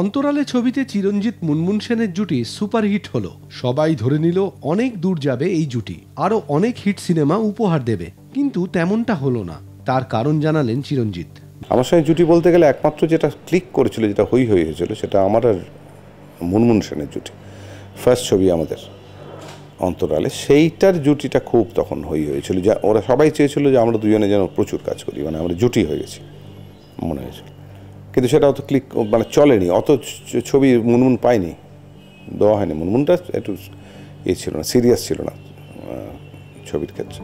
অন্তরালে ছবিতে চিরঞ্জিত মুনমুন সেনের জুটি সুপারহিট হল। সবাই ধরে নিল, অনেক দূর যাবে এই জুটি। আরও অনেক হিট সিনেমা উপহার দেবে। কিন্তু তেমনটা হলো না। তার কারণ জানালেন চিরঞ্জিত। আমার সঙ্গে জুটি বলতে গেলে একমাত্র যেটা ক্লিক করেছিল, যেটা হই হয়ে হয়েছিল, সেটা আমার আর মুনমুন সেনের জুটি। ফার্স্ট ছবি আমাদের অন্তরালে। সেইটার জুটিটা খুব তখন হই হয়েছিল। যা, ওরা সবাই চেয়েছিল যে আমরা দুজনে যেন প্রচুর কাজ করি। মানে আমরা জুটি হয়ে গেছি। মনে হয়েছিল। কিন্তু সেটা অত ক্লিক মানে চলেনি অত ছবি মুনমুন পায়নি, দেওয়া হয়নি। মুনমুনটা একটু ইয়ে ছিল না সিরিয়াস ছিল না ছবির ক্ষেত্রে।